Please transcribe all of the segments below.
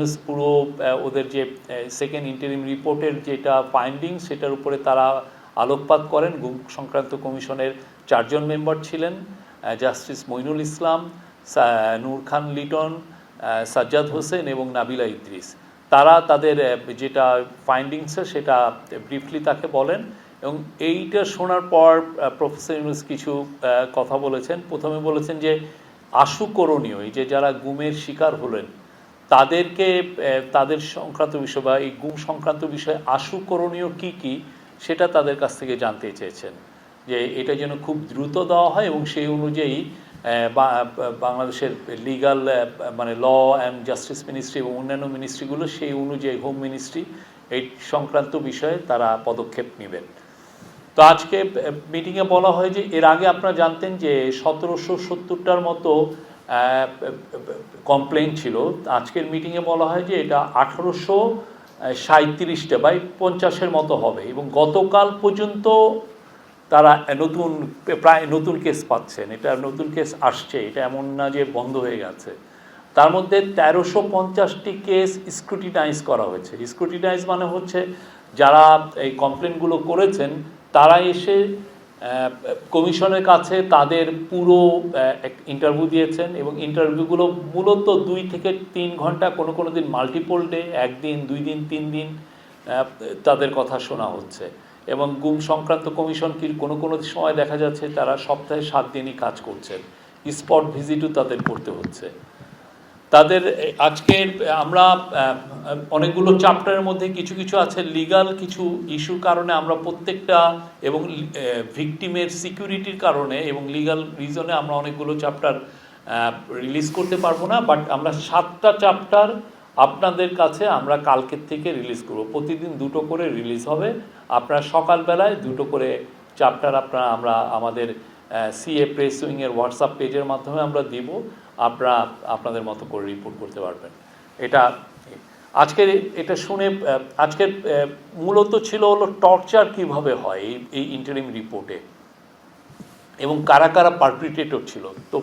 ইউনুস পুরো ওদের যে সেকেন্ড ইন্টারিম রিপোর্টের যেটা ফাইন্ডিং সেটার উপরে তারা আলোকপাত করেন। গুম সংক্রান্ত কমিশনের চারজন মেম্বার ছিলেন জাস্টিস মইনুল ইসলাম নূর খান লিটন সাজ্জাদ হোসেন এবং নাবিলা ইদ্রিস। তারা তাদের যেটা ফাইন্ডিংস সেটা ব্রিফলি তাকে বলেন এবং এইটা শোনার পর প্রফেসর ইউনুস কিছু কথা বলেছেন। প্রথমে বলেছেন যে আশুকরণীয় এই যে যারা গুমের শিকার হলেন তাদেরকে তাদের সংক্রান্ত বিষয় বা এই গুম সংক্রান্ত বিষয়ে আশুকরণীয় কি কি সেটা তাদের কাছ থেকে জানতে চেয়েছেন। যে এটা যেন খুব দ্রুত দেওয়া হয় এবং সেই অনুযায়ী বাংলাদেশের লিগাল মানে ল অ্যান্ড জাস্টিস মিনিস্ট্রি এবং অন্যান্য মিনিস্ট্রিগুলো সেই অনুযায়ী হোম মিনিস্ট্রি এই সংক্রান্ত বিষয়ে তারা পদক্ষেপ নেবেন। তো আজকে মিটিংয়ে বলা হয় যে এর আগে আপনারা জানতেন যে সতেরোশো সত্তরটার মতো কমপ্লেন ছিল। আজকের মিটিংয়ে বলা হয় যে এটা আঠারোশো সাঁত্রিশটা বাই পঞ্চাশের মতো হবে এবং গতকাল পর্যন্ত তারা নতুন, প্রায় নতুন কেস পাচ্ছেন। এটা নতুন কেস আসছে, এটা এমন না যে বন্ধ হয়ে গেছে। তার মধ্যে তেরোশো পঞ্চাশটি কেস স্ক্রুটিনাইজ করা হয়েছে। স্ক্রুটিনাইজ মানে হচ্ছে যারা এই কমপ্লেনগুলো করেছেন, তারা এসে কমিশনের কাছে তাদের পুরো ইন্টারভিউ দিয়েছেন এবং ইন্টারভিউগুলো মূলত দুই থেকে তিন ঘণ্টা কোনো কোনো দিন মাল্টিপল ডে একদিন, দুই দিন, তিন দিন তাদের কথা শোনা হচ্ছে। এবং গুম সংক্রান্ত কমিশন কি কোনো কোনো সময় দেখা যাচ্ছে তারা সপ্তাহে সাত দিনই কাজ করছেন। স্পট ভিজিটও তাদের করতে হচ্ছে। তাদের আজকের আমরা অনেকগুলো চ্যাপ্টারের মধ্যে কিছু কিছু আছে লিগাল কিছু ইস্যুর কারণে আমরা প্রত্যেকটা এবং ভিকটিমের সিকিউরিটির কারণে এবং লিগাল রিজনে আমরা অনেকগুলো চ্যাপ্টার রিলিজ করতে পারব না, বাট আমরা সাতটা চ্যাপ্টার আপনাদের কাছে আমরা কালকের থেকে রিলিজ করব। প্রতিদিন দুটো করে রিলিজ হবে। আপনারা সকালবেলায় দুটো করে চ্যাপ্টার আপনারা আমরা আমাদের সিএ প্রেস উইংয়ের হোয়াটসঅ্যাপ পেজের মাধ্যমে আমরা দিব। আপনারা আপনাদের মতো করে রিপোর্ট করতে পারবেন। এটা আজকের এটা শুনে আজকের মূলত ছিল হলো টর্চার কীভাবে হয় এই ইন্টারিম রিপোর্টে এবং কারা কারা পারপিটেটর ছিল। তো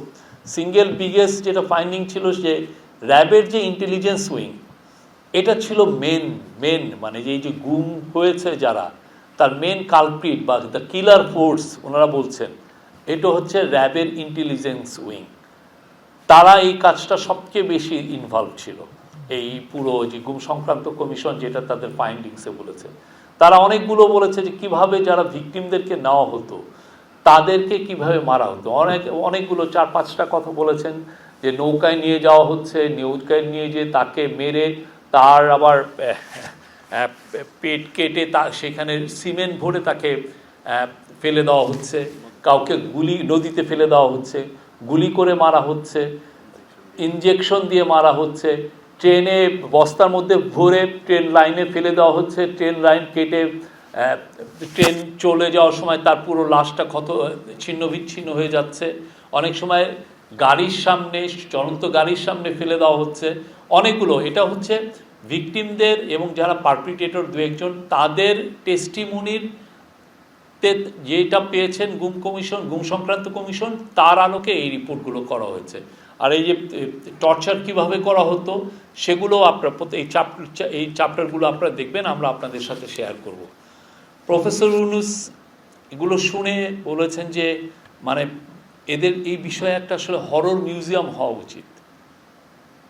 সিঙ্গেল বিগেস্ট যেটা ফাইন্ডিং ছিল যে র্যাবের যে ইন্টেলিজেন্স উইং এটা ছিল মেন মেন মানে যে, এই যে গুম হয়েছে যারা, তার মেন কালপ্রিট বা দ্য কিলার ফোর্স ওনারা বলছেন, এটা হচ্ছে র্যাবের ইন্টেলিজেন্স উইং তারা এই কাজটা সবচেয়ে বেশি ইনভলভ ছিল। এই পুরো যে গুম সংক্রান্ত কমিশন যেটা তাদের ফাইন্ডিংসে বলেছে। তারা অনেকগুলো বলেছে যে কীভাবে যারা ভিকটিমদেরকে নেওয়া হতো, তাদেরকে কীভাবে মারা হতো। অনেক, অনেকগুলো চার পাঁচটা কথা বলেছেন যে নৌকায় নিয়ে যাওয়া হচ্ছে, নৌকায় নিয়ে যে তাকে মেরে তার আবার পেট কেটে তা, সেখানে সিমেন্ট ভরে তাকে ফেলে দেওয়া হচ্ছে। কাউকে গুলি নদীতে ফেলে দেওয়া হচ্ছে। গুলি করে মারা হচ্ছে ইঞ্জেকশন দিয়ে মারা হচ্ছে, ট্রেনে, বস্তার মধ্যে ভরে ট্রেন লাইনে ফেলে দেওয়া হচ্ছে, ট্রেন লাইন কেটে ট্রেন চলে যাওয়ার সময় তার পুরো লাশটা ক্ষত, ছিন্ন বিচ্ছিন্ন হয়ে যাচ্ছে। অনেক সময় গাড়ির সামনে, চলন্ত গাড়ির সামনে ফেলে দেওয়া হচ্ছে। অনেকগুলো, এটা হচ্ছে ভিকটিমদের এবং যারা পারপিটেটর দু একজন, তাদের টেস্টিমনির তে যেটা পেয়েছেন গুম কমিশন, গুম সংক্রান্ত কমিশন, তার আলোকে এই রিপোর্টগুলো করা হয়েছে। আর এই যে টর্চার কীভাবে করা হতো, সেগুলো আপনার এই চ্যাপ্টার এই চ্যাপ্টারগুলো আপনারা দেখবেন, আমরা আপনাদের সাথে শেয়ার করব। প্রফেসর ইউনুস এগুলো শুনে বলেছেন যে মানে এদের এই বিষয়ে একটা আসলে হরর মিউজিয়াম হওয়া উচিত।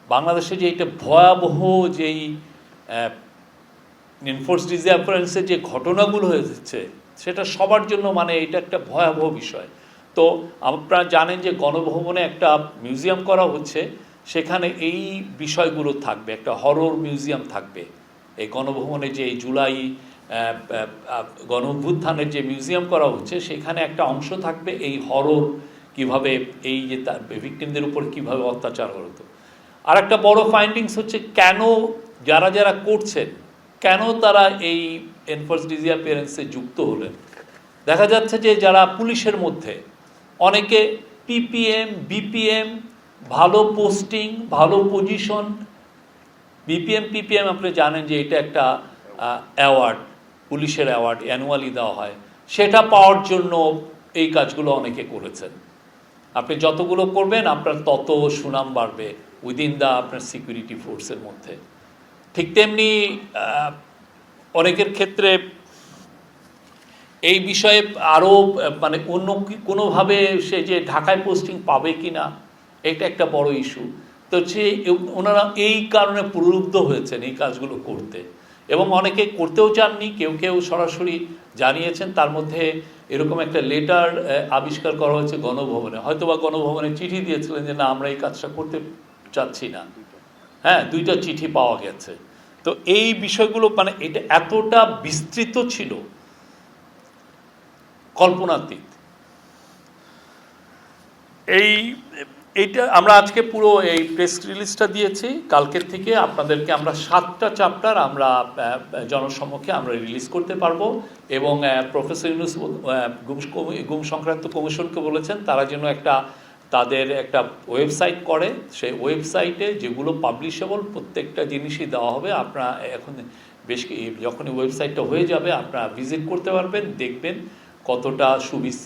বাংলাদেশে যে এটা ভয়াবহ যেই এনফোর্স ডিসঅ্যাপারেন্সের যে ঘটনাগুলো হয়েছে সেটা সবার জন্য মানে এটা একটা ভয়াবহ বিষয়। তো আপনারা জানেন যে গণভবনে একটা মিউজিয়াম করা হচ্ছে, সেখানে এই বিষয়গুলো থাকবে, একটা হরর মিউজিয়াম থাকবে। এই গণভবনে যে জুলাই গণ অভ্যুত্থানের যে মিউজিয়াম করা হচ্ছে, সেখানে একটা অংশ থাকবে এই হরর, কীভাবে এই যে তার ভিকটিমদের উপর কীভাবে অত্যাচার হতো আর একটা বড় ফাইন্ডিংস হচ্ছে কেন, যারা যারা করছেন, কেন তারা এই এনফোর্স ডিজিয়াপিয়ারেন্সে যুক্ত হলেন। দেখা যাচ্ছে যে যারা পুলিশের মধ্যে, অনেকে পিপিএম বিপিএম ভালো পোস্টিং ভালো পজিশন বিপিএম পিপিএম আপনি জানেন যে এটা একটা অ্যাওয়ার্ড পুলিশের অ্যাওয়ার্ড অ্যানুয়ালি দেওয়া হয়। সেটা পাওয়ার জন্য এই কাজগুলো অনেকে করেছেন। আপনি যতগুলো করবেন, আপনার তত সুনাম বাড়বে উইদিন দ্য আপনার সিকিউরিটি ফোর্সের মধ্যে। ঠিক তেমনি অনেকের ক্ষেত্রে এই বিষয়ে আরও মানে অন্য কোনোভাবে সে যে ঢাকায় পোস্টিং পাবে কি না এটা একটা বড় ইস্যু তো সে ওনারা এই কারণে প্রলুব্ধ হয়েছেন এই কাজগুলো করতে। এবং অনেকে করতেও চাননি, কেউ কেউ সরাসরি জানিয়েছেন, তার মধ্যে এরকম একটা লেটার আবিষ্কার করা হয়েছে গণভবনে। হয়তোবা গণভবনে চিঠি দিয়েছিলেন যে, না, আমরা এই কাজটা করতে চাচ্ছি না। হ্যাঁ দুইটা চিঠি পাওয়া গেছে। তো এই বিষয়গুলো মানে এটা এতটা বিস্তৃত ছিল কল্পনাতীত। এই, এইটা আমরা আজকে পুরো এই প্রেস রিলিজটা দিয়েছি, কালকের থেকে আপনাদেরকে আমরা সাতটা চ্যাপ্টার আমরা জনসম্মুখে আমরা রিলিজ করতে পারব এবং প্রফেসর ইউনুস গুম গুম সংক্রান্ত কমিশনকে বলেছেন, তারা যেন একটা তাদের একটা ওয়েবসাইট করে, সেই ওয়েবসাইটে যেগুলো পাবলিশেবল প্রত্যেকটা জিনিসই দেওয়া হবে। আপনারা এখন বেশ যখনই ওয়েবসাইটটা হয়ে যাবে, আপনারা ভিজিট করতে পারবেন, দেখবেন কতটা সুবিস,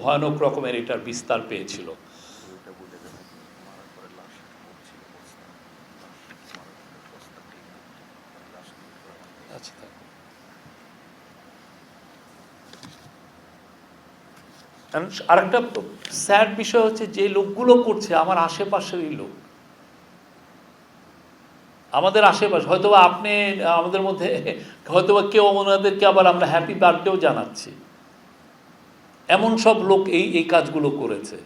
ভয়ানক রকমের এটার বিস্তার পেয়েছিল। ওইটা বলে দেবেন মারার পরে লাশ পড়ছিল বস্তা লাশ মারার পরে বস্তা ঠিক লাশ নিয়ে পরে আমার আচ্ছা আর একটা স্যাড বিষয় হচ্ছে যে লোকগুলো করছে, আমার আশেপাশেরই লোক। আমাদের আশেপাশে, হয়তোবা আপনি, আমাদের মধ্যে, হয়তোবা কেউ ওনাদেরকে আবার আমরা হ্যাপি বার্থডেও জানাচ্ছি। এমন সব লোক এই এই কাজগুলো করেছে।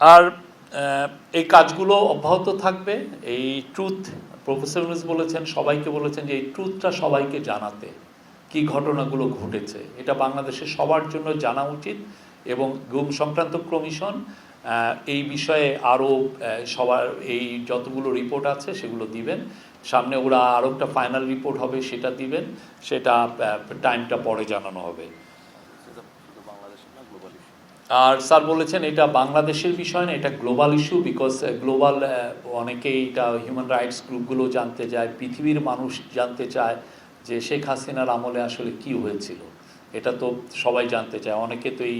আর এই কাজগুলো অব্যাহত থাকবে, এই ট্রুথ প্রফেসর ইউনুস বলেছেন, সবাইকে বলেছেন যে এই ট্রুথটা সবাইকে জানাতে, কি ঘটনাগুলো ঘটেছে। এটা বাংলাদেশে সবার জন্য জানা উচিত এবং গুম সংক্রান্ত কমিশন এই বিষয়ে আরও সবার এই যতগুলো রিপোর্ট আছে সেগুলো দিবেন। সামনে ওরা আরও একটা ফাইনাল রিপোর্ট হবে, সেটা দিবেন। সেটা টাইমটা পরে জানানো হবে সেটা শুধু বাংলাদেশের না গ্লোবাল ইস্যু আর স্যার বলেছেন এটা বাংলাদেশের বিষয় না, এটা গ্লোবাল ইস্যু বিকজ গ্লোবাল অনেকেই এটা হিউম্যান রাইটস গ্রুপগুলো জানতে চায়, পৃথিবীর মানুষ জানতে চায় যে শেখ হাসিনার আমলে আসলে কি হয়েছিল। এটা তো সবাই জানতে চায়। অনেকে তো এই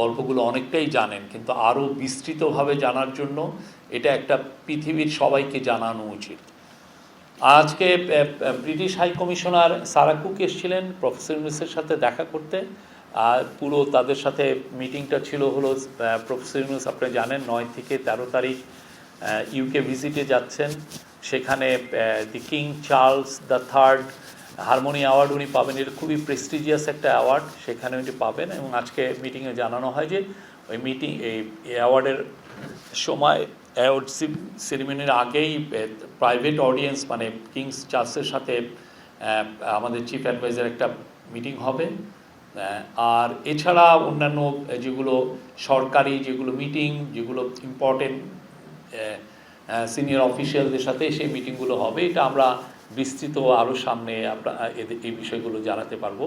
গল্পগুলো অনেকটাই জানেন, কিন্তু আরও বিস্তৃতভাবে জানার জন্য এটা একটা পৃথিবীর সবাইকে জানানো উচিত। আজকে British high commissioner Sarah Cook এসেছিলেন, প্রফেসর ইউনুসের সাথে দেখা করতে। আর পুরো তাদের সাথে মিটিংটা ছিল হলো প্রফেসর ইউনুস, আপনি জানেন, নয় থেকে তেরো তারিখ ইউকে ভিজিটে যাচ্ছেন। সেখানে the King Charles the Third harmony award উনি পাবেন। এটা খুবই প্রেস্টিজিয়াস একটা অ্যাওয়ার্ড সেখানে উনি পাবেন এবং আজকে মিটিংয়ে জানানো হয় যে ওই মিটিং এই অ্যাওয়ার্ডের সময় অ্যাওয়ার্ড সেরিমনির আগেই প্রাইভেট অডিয়েন্স মানে কিংস চার্লসের সাথে আমাদের চিফ অ্যাডভাইজার একটা মিটিং হবে। আর এছাড়া অন্যান্য যেগুলো সরকারি, যেগুলো মিটিং যেগুলো ইম্পর্টেন্ট সিনিয়র অফিসিয়ালদের সাথে সেই মিটিংগুলো হবে। এটা আমরা বিস্তৃত আরও সামনে আমরা এই বিষয়গুলো জানাতে পারব।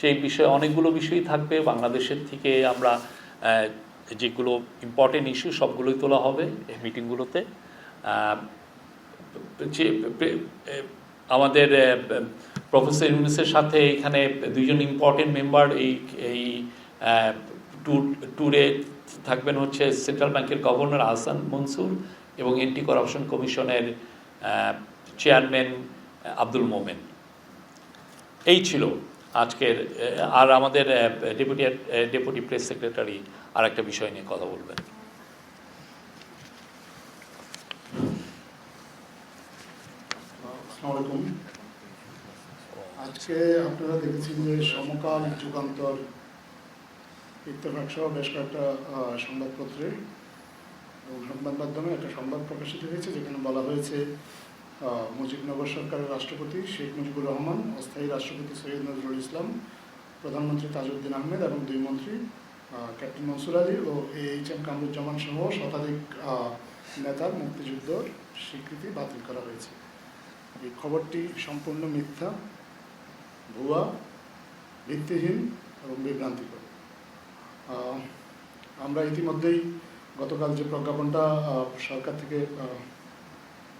সেই বিষয়ে অনেকগুলো বিষয়ই থাকবে। বাংলাদেশের থেকে আমরা যেগুলো ইম্পর্টেন্ট ইস্যু সবগুলোই তোলা হবে এই মিটিংগুলোতে আমাদের প্রফেসর ইউনুসের সাথে এখানে দুইজন ইম্পর্টেন্ট মেম্বার এই এই ট্যুর থাকবেন হচ্ছে সেন্ট্রাল ব্যাংকের গভর্নর আহসান মনসুর এবং এন্টি করাপশন কমিশনের চেয়ারম্যান আব্দুল মোমেন। এই ছিল আজকের আর আমাদের ডেপুটি ডেপুটি প্রেস সেক্রেটারি আর একটা বিষয় নিয়ে কথা বলবেন। আলাইকুম। আজকে আপনারা দেখেছেন যে সমকাল যুগান্তর ইত্তেফাক সহ বেশ কয়েকটা সংবাদপত্রে, এবং সংবাদ মাধ্যমে একটা সংবাদ প্রকাশিত হয়েছে, যেখানে বলা হয়েছে মুজিবনগর সরকারের রাষ্ট্রপতি শেখ মুজিবুর রহমান, অস্থায়ী রাষ্ট্রপতি সৈয়দ নজরুল ইসলাম, প্রধানমন্ত্রী তাজউদ্দিন আহমেদ এবং দুই মন্ত্রী ক্যাপ্টেন মনসুর আলী ও এইচ এম কামরুজ্জামান সহ শতাধিক নেতার মুক্তিযুদ্ধর স্বীকৃতি বাতিল করা হয়েছে। এই খবরটি সম্পূর্ণ মিথ্যা, ভুয়া, ভিত্তিহীন এবং বিভ্রান্তিকর। আমরা ইতিমধ্যেই গতকাল যে প্রজ্ঞাপনটা সরকার থেকে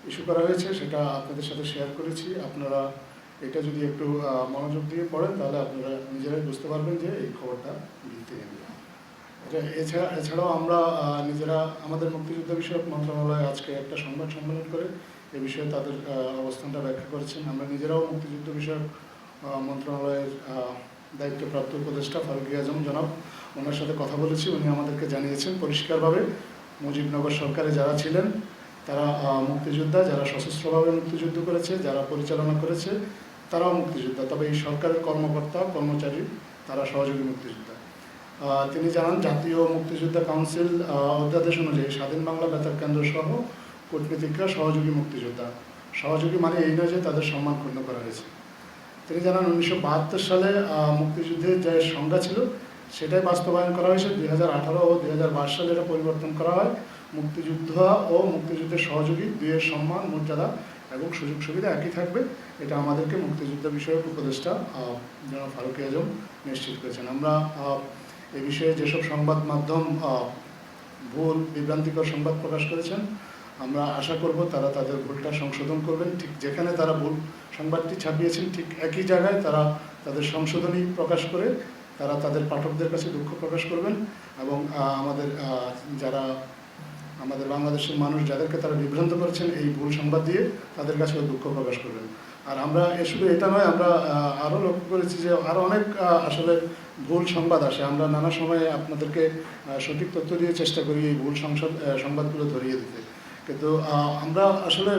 ইস্যু করা হয়েছে, সেটা আপনাদের সাথে শেয়ার করেছি। আপনারা এটা যদি একটু মনোযোগ দিয়ে পড়েন, তাহলে আপনারা নিজেরাই বুঝতে পারবেন যে এই খবরটা ভিত্তিহীন। এটা এছাড়া, এছাড়াও আমরা নিজেরা আমাদের মুক্তিযুদ্ধ বিষয়ক মন্ত্রণালয় আজকে একটা সংবাদ সম্মেলন করে এ বিষয়ে তাদের অবস্থানটা ব্যাখ্যা করেছেন। আমরা নিজেরাও মুক্তিযুদ্ধ বিষয়ক মন্ত্রণালয়ের দায়িত্বপ্রাপ্ত উপদেষ্টা ফারুকি আজম জনাব, ওনার সাথে কথা বলেছি। উনি আমাদেরকে জানিয়েছেন পরিষ্কারভাবে মুজিবনগর সরকারে যারা ছিলেন, তারা মুক্তিযোদ্ধা, যারা সশস্ত্রভাবে মুক্তিযুদ্ধ করেছে, যারা পরিচালনা করেছে, তারাও মুক্তিযোদ্ধা। তবে এই সরকারের কর্মকর্তা, কর্মচারী, তারা সহযোগী মুক্তিযোদ্ধা। তিনি জানান, জাতীয় মুক্তিযোদ্ধা কাউন্সিল অধ্যাদেশ অনুযায়ী স্বাধীন বাংলা বেতার কেন্দ্র সহ কূটনীতিকরা সহযোগী মুক্তিযোদ্ধা। সহযোগী মানে এই নয় যে তাদের সম্মান ক্ষুণ্ণ করা হয়েছে। তিনি জানান, উনিশশো বাহাত্তর সালে মুক্তিযুদ্ধের যে সংজ্ঞা ছিল, সেটাই বাস্তবায়ন করা হয়েছে। দুই হাজার আঠারো ও দুই হাজার বাইশ সালে এটা পরিবর্তন করা হয়। মুক্তিযুদ্ধ ও মুক্তিযুদ্ধের সহযোগী, দুইয়ের সম্মান, মর্যাদা এবং সুযোগ সুবিধা একই থাকবে। এটা আমাদেরকে মুক্তিযুদ্ধ বিষয়ক উপদেষ্টা জনাব ফারুক আজম নিশ্চিত করেছেন। আমরা এ বিষয়ে যেসব সংবাদ মাধ্যম ভুল, বিভ্রান্তিকর সংবাদ প্রকাশ করেছেন আমরা আশা করব তারা তাদের ভুলটা সংশোধন করবেন। ঠিক যেখানে তারা ভুল সংবাদটি ছাপিয়েছেন, ঠিক একই জায়গায় তারা তাদের সংশোধনী প্রকাশ করে তারা তাদের পাঠকদের কাছে দুঃখ প্রকাশ করবেন এবং আমাদের যারা আমাদের বাংলাদেশের মানুষ যাদেরকে তারা বিভ্রান্ত করেছেন এই ভুল সংবাদ দিয়ে তাদের কাছেও দুঃখ প্রকাশ করবেন। আর আমরা এ শুধু এটা নয়, আমরা আরও লক্ষ্য করেছি যে আরও অনেক আসলে ভুল সংবাদ আসে। আমরা নানা সময়ে আপনাদেরকে সঠিক তথ্য দিয়ে চেষ্টা করি এই ভুল সংসদ সংবাদগুলো ধরিয়ে দিতে। কিন্তু আমরা আসলে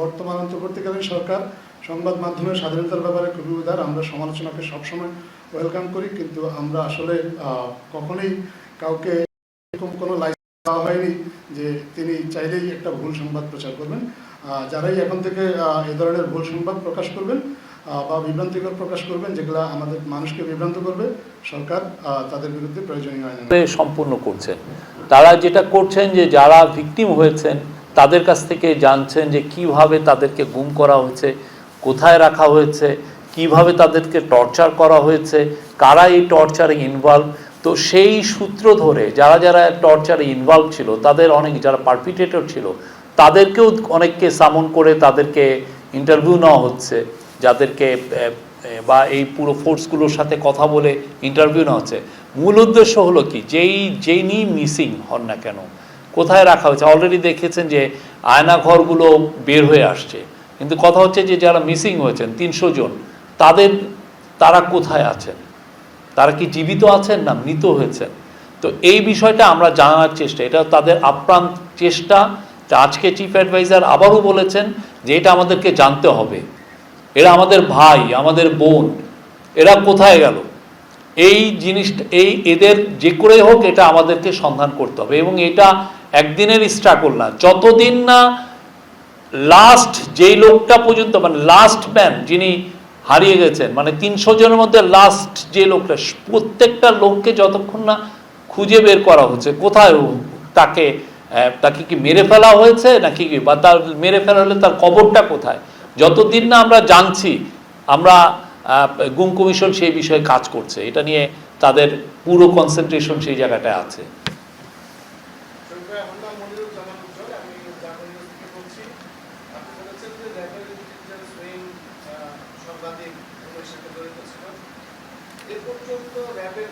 বর্তমান অন্তর্বর্তীকালীন সরকার সংবাদ মাধ্যমের স্বাধীনতার ব্যাপারে খুবই উদার আমরা সমালোচনাকে সবসময় ওয়েলকাম করি, কিন্তু আমরা আসলে কখনোই কাউকে এরকম কোনো লাইসেন্স দেওয়া হয়নি যে তিনি চাইলেই একটা ভুল সংবাদ প্রচার করবেন যারাই এখন থেকে এ ধরনের ভুল সংবাদ প্রকাশ করবেন বা বিভ্রান্তিকর প্রকাশ করবেন, যেগুলো আমাদের মানুষকে বিভ্রান্ত করবে, সরকার তাদের বিরুদ্ধে প্রয়োজনীয়। সম্পূর্ণ করছেন তারা যেটা করছেন যে যারা ভিকটিম হয়েছেন তাদের কাছ থেকে জানছেন যে কীভাবে তাদেরকে গুম করা হয়েছে, কোথায় রাখা হয়েছে, কীভাবে তাদেরকে টর্চার করা হয়েছে, কারা এই টর্চারে ইনভলভ তো সেই সূত্র ধরে যারা যারা টর্চারে ইনভলভ ছিল, তাদের অনেক যারা পারপিটেটর ছিল, তাদেরকেও অনেককে সামন করে তাদেরকে ইন্টারভিউ নেওয়া হচ্ছে, যাদেরকে বা এই পুরো ফোর্সগুলোর সাথে কথা বলে ইন্টারভিউ নেওয়া হচ্ছে। মূল উদ্দেশ্য হলো কি? যেই যেই মিসিং হন না কেন কোথায় রাখা হয়েছে? অলরেডি দেখেছেন যে আয়নাঘরগুলো বের হয়ে আসছে। কিন্তু কথা হচ্ছে যে যারা মিসিং হয়েছেন, তিনশো জন, তাদের, তারা কোথায় আছেন? তারা কি জীবিত আছেন না মৃত হয়েছেন? তো এই বিষয়টা আমরা জানার চেষ্টা, এটা তাদের আপ্রাণ চেষ্টা। আজকে চিফ অ্যাডভাইজার আবারও বলেছেন যে এটা আমাদেরকে জানতে হবে। এরা আমাদের ভাই, আমাদের বোন, এরা কোথায় গেল? এই জিনিসটা, এই এদের যে করে হোক এটা আমাদেরকে সন্ধান করতে হবে এবং এটা একদিনের স্ট্রাগল না। যতদিন না লাস্ট যেই লোকটা পর্যন্ত মানে লাস্ট ম্যান যিনি হারিয়ে গেছেন মানে তিনশো জনের মধ্যে লাস্ট যে লোকটা, প্রত্যেকটা লোককে যতক্ষণ না খুঁজে বের করা হচ্ছে, কোথায় তাকে তাকে কি মেরে ফেলা হয়েছে নাকি কি? বা তার মেরে ফেলা হলে তার কবরটা কোথায়? যতদিন না আমরা জানছি, আমরা গুম কমিশন সেই বিষয়ে কাজ করছে, এটা নিয়ে তাদের পুরো কনসেন্ট্রেশন সেই জায়গাটায় আছে সংখ্যায় আমার নাম মনিরুজ্জামান উজ্জ্বল আমি জাপান নিউজ থেকে বলছি আপনি বলেছেন যে র্যাবের ডিজিটাল সুইং সর্বাধিক গুমের সাথে জড়িত ছিল এ পর্যন্ত র্যাবের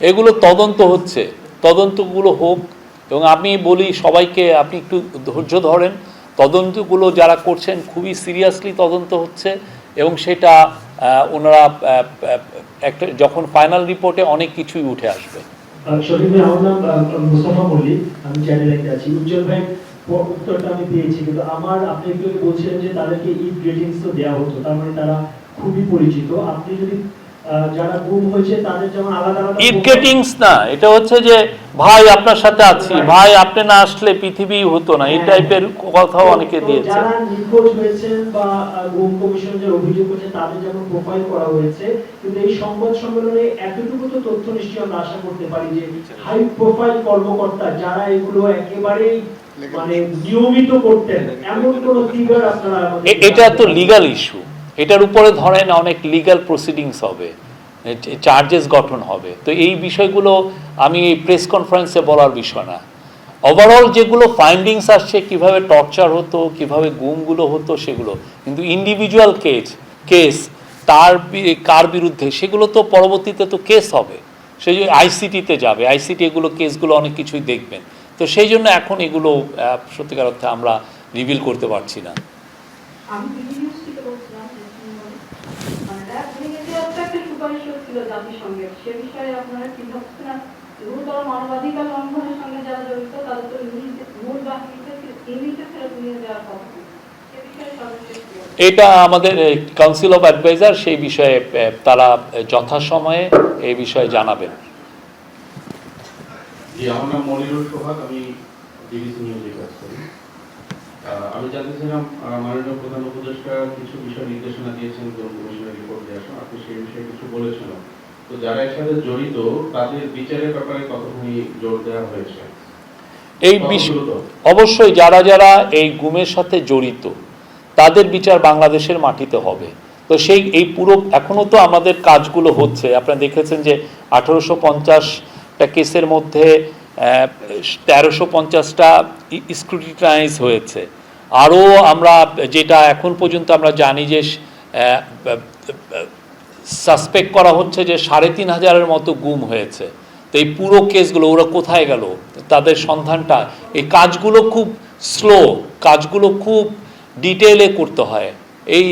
এ এগুলো তদন্ত হচ্ছে। তদন্তগুলো হোক, এবং আমি বলি সবাইকে, আপনি একটু ধৈর্য ধরেন। তদন্তগুলো যারা করছেন, খুবই সিরিয়াসলি তদন্ত হচ্ছে, এবং সেটা ওনারা একটা যখন ফাইনাল রিপোর্টে অনেক কিছুই উঠে আসবে। আমি চ্যানেলে আছি। উজ্জ্বল উত্তরটা আমি কিন্তু আমার, আপনি আগে বলছিলেন যে তাদেরকে গ্রিটিংস তো দেওয়া হতো, তার মানে তারা খুবই পরিচিত। আপনি যদি যারা গুম হয়েছে তাদের যেমন আলাদা আলাদা ইট গেটিংস না এটা হচ্ছে যে ভাই আপনার সাথে আছি ভাই আপনি না আসলে পৃথিবী হতো না এই টাইপের কথাও অনেকে দিয়েছে। যারা নিখোঁজ হয়েছেন বা গুম কমিশন যে অভিযোগ করছে তাদের যেমন প্রোফাইল করা হয়েছে। কিন্তু এই সংবাদ সম্মেলনে এতটুকু তো তথ্য নিশ্চয়ই আমরা আশা করতে পারি যে হাই প্রোফাইল কর্মকর্তা যারা এগুলো একেবারেই মানে নিয়মিত করতেন এমন কোন ফিগার আপনারা এটা তো লিগাল ইস্যু এটার উপরে ধরেন অনেক লিগাল প্রসিডিংস হবে চার্জেস গঠন হবে। তো এই বিষয়গুলো আমি প্রেস কনফারেন্সে বলার বিষয় না। ওভারঅল যেগুলো ফাইন্ডিংস আসছে, কীভাবে টর্চার হতো, কীভাবে গুমগুলো হতো সেগুলো, কিন্তু ইন্ডিভিজুয়াল কেস কেস তার কার বিরুদ্ধে, সেগুলো তো পরবর্তীতে তো কেস হবে। সেই জন্য আইসিটিতে যাবে। আইসিটি এগুলো কেসগুলো অনেক কিছুই দেখবেন। তো সেই জন্য এখন এগুলো সত্যিকার অর্থে আমরা রিভিল করতে পারছি না আমি বিডি নিউজ থেকে বলছিলাম যে মানে র্যাব ভেঙে দেওয়ার ছিল জাতিসংঘের। সে বিষয়ে আপনারা কি ভাবছেন? গুরুতর মানবাধিকার লঙ্ঘনের সঙ্গে যারা জড়িত তাদের তো মূল বাহিনীতে ইউনিটে ফেরত নিয়ে যাওয়ার কথা? এটা আমাদের কাউন্সিল অফ অ্যাডভাইজার সেই বিষয়ে তারা যথাসময়ে এই বিষয়ে জানাবেন। আমার নাম মনিরুল সোহাগ আমি ডিবিসি নিউজে কাজ করি আমি জানতে চাইলাম মাননীয় প্রধান উপদেষ্টা কিছু বিষয় নির্দেশনা দিয়েছেন কোন সেই বিষয়ে কিছু বলেছেন তো যারা এর সাথে জড়িত তাদের বিচারের ব্যাপারে কতখানি জোর দেওয়া হয়েছে? এই অবশ্যই যারা যারা এই গুমের সাথে জড়িত তাদের বিচার বাংলাদেশের মাটিতে হবে। তো সেই এই পুরো এখনও তো আমাদের কাজগুলো হচ্ছে। আপনারা দেখেছেন যে আঠেরোশো পঞ্চাশটা কেসের মধ্যে তেরোশো পঞ্চাশটা স্ক্রুটিনাইজ হয়েছে। আরও আমরা যেটা এখন পর্যন্ত আমরা জানি যে সাসপেক্ট করা হচ্ছে যে সাড়ে তিন হাজারের মতো গুম হয়েছে। তো এই পুরো কেসগুলো, ওরা কোথায় গেল? তাদের সন্ধানটা, এই কাজগুলো খুব স্লো কাজগুলো খুব ডিটেলে করতে হয়। এই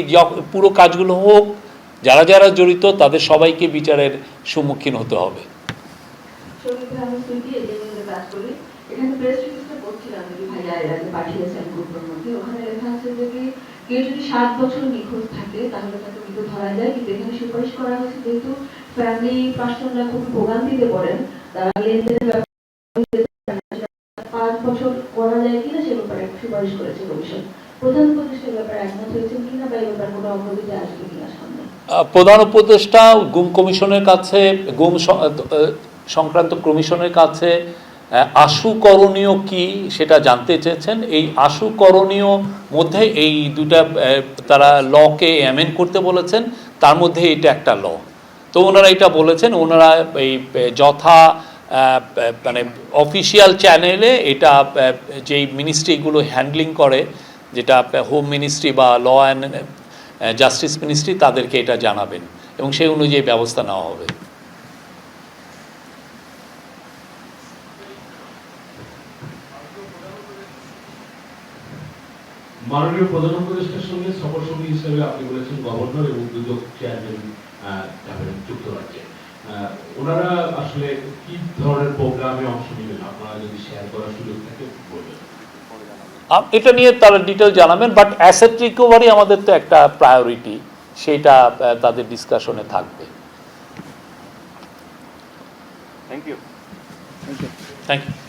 পুরো কাজগুলো হোক, যারা যারা জড়িত, তাদের সবাইকে বিচারের সম্মুখীন হতে হবে। এখানে প্রেস রিলিজটা পড়ছিলাম ভাইয়া পাঠিয়েছেন গ্রুপের মধ্যে ওখানে লেখা আছে যে কি কেউ যদি সাত বছর নিখোঁজ থাকে, তাহলে তাকে মৃত ধরা যায়। কিন্তু এখানে সুপারিশ করা হয়েছে, যেহেতু ফ্যামিলি পার্সনরা খুব ভোগান্তিতে পড়েন, তারা লেনদেনের পাঁচ বছর করা যায় কিনা সে ব্যাপারে সুপারিশ করেছে কমিশন। প্রধান উপদেষ্টার ব্যাপারে একমত হয়েছেন কিনা বা এই ব্যাপারে কোনো অগ্রগতি আসবে কিনা সামনে? প্রধান উপদেষ্টা গুম কমিশনের কাছে, গুম সংক্রান্ত কমিশনের কাছে আহ, আশু করণীয় কি সেটা জানতে চেয়েছেন? এই আশু করণীয় মধ্যে এই দুটা তারা লকে অ্যামেন্ড করতে বলেছেন তার মধ্যে এটা একটা ল। তো ওনারা এটা বলেছেন ওনারা এই যথা মানে অফিসিয়াল চ্যানেলে এটা যেই মিনিস্ট্রিগুলো হ্যান্ডলিং করে যেটা হোম মিনিস্ট্রি বা ল অ্যান্ড জাস্টিস মিনিস্ট্রি তাদেরকে এটা জানাবেন এবং সেই অনুযায়ী ব্যবস্থা নেওয়া হবে। মাননীয় প্রধান উপদেষ্টার সঙ্গে সফর সঙ্গী হিসেবে আপনি বলেছেন গভর্নর এবং দুদক চেয়ারম্যান যাবেন যুক্তরাজ্যে ওনারা আসলে কি ধরনের প্রোগ্রামে অংশ নেবেন? আপনারা যদি শেয়ার করার সুযোগ থাকে বলবেন। এটা নিয়ে তারা ডিটেল জানাবেন বাট অ্যাসেট রিকভারি আমাদের তো একটা প্রায়োরিটি সেটা তাদের ডিসকাশনে থাকবে। Thank you thank you